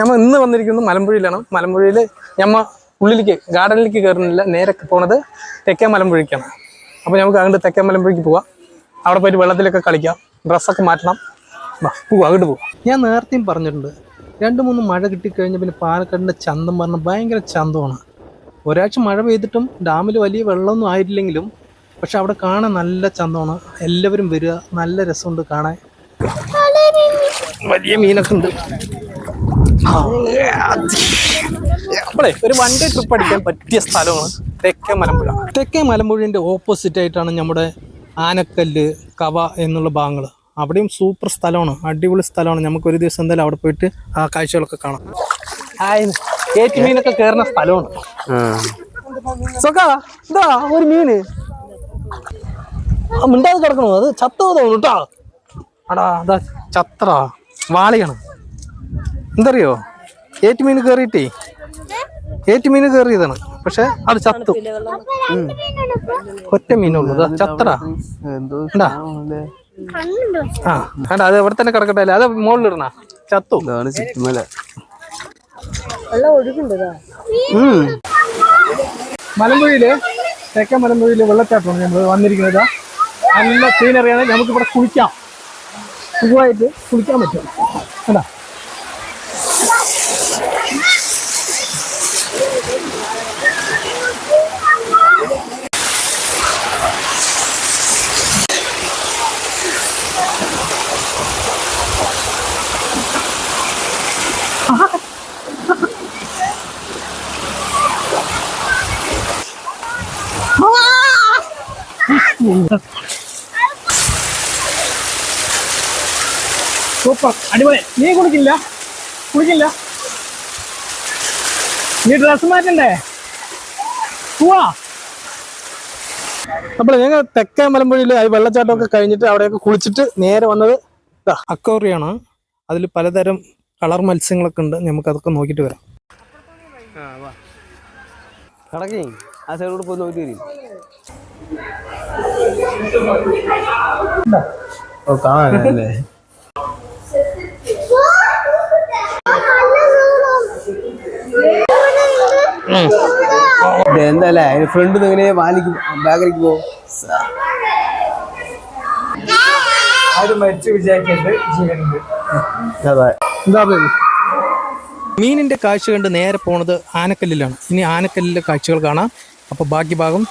ഞമ്മ ഇന്ന് വന്നിരിക്കുന്നത് മലമ്പുഴയിലാണ്. മലമ്പുഴയിൽ ഞമ്മ ഉള്ളിലേക്ക് ഗാർഡനിലേക്ക് കയറുന്നില്ല നേരെ പോണത് തെക്കേ മലമ്പുഴയ്ക്കാണ്. അപ്പോൾ നമുക്ക് അങ്ങോട്ട് തെക്കേ മലമ്പുഴയ്ക്ക് പോവാം. അവിടെ പോയിട്ട് വെള്ളത്തിലൊക്കെ കളിക്കാം. ഡ്രസ്സൊക്കെ മാറ്റണം. വാ പോവാം അങ്ങോട്ട് പോവാം. ഞാൻ നേരത്തെയും പറഞ്ഞിട്ടുണ്ട്. രണ്ട് മൂന്ന് മഴ കിട്ടിക്കഴിഞ്ഞാൽ പിന്നെ പാലക്കാടിന്റെ ചന്തം പറഞ്ഞാൽ ഭയങ്കര ചന്തമാണ്. ഒരാഴ്ച മഴ പെയ്തിട്ടും ഡാമിൽ വലിയ വെള്ളമൊന്നും ആയിട്ടില്ലെങ്കിലും പക്ഷെ അവിടെ കാണാൻ നല്ല ചന്തമാണ്. എല്ലാവരും വരിക. നല്ല രസമുണ്ട് കാണാൻ. വലിയ മീനൊക്കെ ഉണ്ട്. നമ്മളെ ഒരു വൺ ഡേ ട്രിപ്പ് അടിക്കാൻ പറ്റിയ സ്ഥലമാണ് തെക്കേ മലമ്പുഴ. തെക്കേ മലമ്പുഴന്റെ ഓപ്പോസിറ്റ് ആയിട്ടാണ് നമ്മുടെ ആനക്കല്ല് കവ എന്നുള്ള ഭാഗങ്ങൾ അവിടെയും സൂപ്പർ സ്ഥലമാണ് അടിപൊളി സ്ഥലമാണ്. നമുക്ക് ഒരു ദിവസം എന്തായാലും അവിടെ പോയിട്ട് ആ കാഴ്ചകളൊക്കെ കാണാം. ഏറ്റ് മീനൊക്കെ കയറുന്ന സ്ഥലമാണ്. ഇതാ ഒരു മീന്. മിണ്ടാതെ കിടക്കണോ? അത് ചത്തോ തോന്നുന്നു അടാ അതാ ചത്ര വാളിയാണ്. എന്തറിയോ? ഏറ്റുമീൻ കയറിയിട്ടേ ഏറ്റുമീൻ കയറിയതാണ് പക്ഷെ അത് ചത്തു. ഒറ്റ മീനുള്ളൂ. ചത്തടാ. ചത്ര ഉണ്ടാ ആ വേണ്ട അത് എവിടെ തന്നെ കിടക്കട്ടെ? അല്ലേ അത് മുകളിലിടണ. ചത്തു. മലമ്പുഴയിൽ തെക്കൻ മലമ്പുഴയിൽ വെള്ളച്ചാട്ടമാണ് നമ്മൾ വന്നിരിക്കുന്നത്. നല്ല സീനറിയാണ് നമുക്ക് ഇവിടെ കുളിക്കാം. സുഖമായിട്ട് കുളിക്കാൻ പറ്റും. കേട്ടാ സൂപ്പർ. അടിപൊളി. നീ കുളിക്കില്ല? കുളിക്കില്ല? നീ ഡ്രസ് മാറ്റണ്ടേ? പോവാ. അപ്പോൾ ഞങ്ങൾ തെക്കേ മലമ്പുഴയിൽ ഈ വെള്ളച്ചാട്ടമൊക്കെ കഴിഞ്ഞിട്ട് അവിടെയൊക്കെ കുളിച്ചിട്ട് നേരെ വന്നത് അക്കോറിയാണ് അതിൽ പലതരം കളർ മത്സ്യങ്ങളൊക്കെ ഉണ്ട്. നമുക്ക് അതൊക്കെ നോക്കിയിട്ട് വരാം. കടക്കേ. ആ സൈഡിലൂടെ പോയി നോക്കി വരും. ഓ കാണാനല്ലേ? എന്തല്ലേ? അതിന് ഫ്രണ്ട് ഇങ്ങനെ വാലിക്ക് ബാഗിലേക്ക് പോ. അതെ. മീനിന്റെ കാഴ്ച കണ്ട് നേരെ പോണത് ആനക്കല്ലിലാണ്. ഇനി ആനക്കല്ലിലെ കാഴ്ചകൾ കാണാം. അപ്പോൾ ബാക്കി ഭാഗം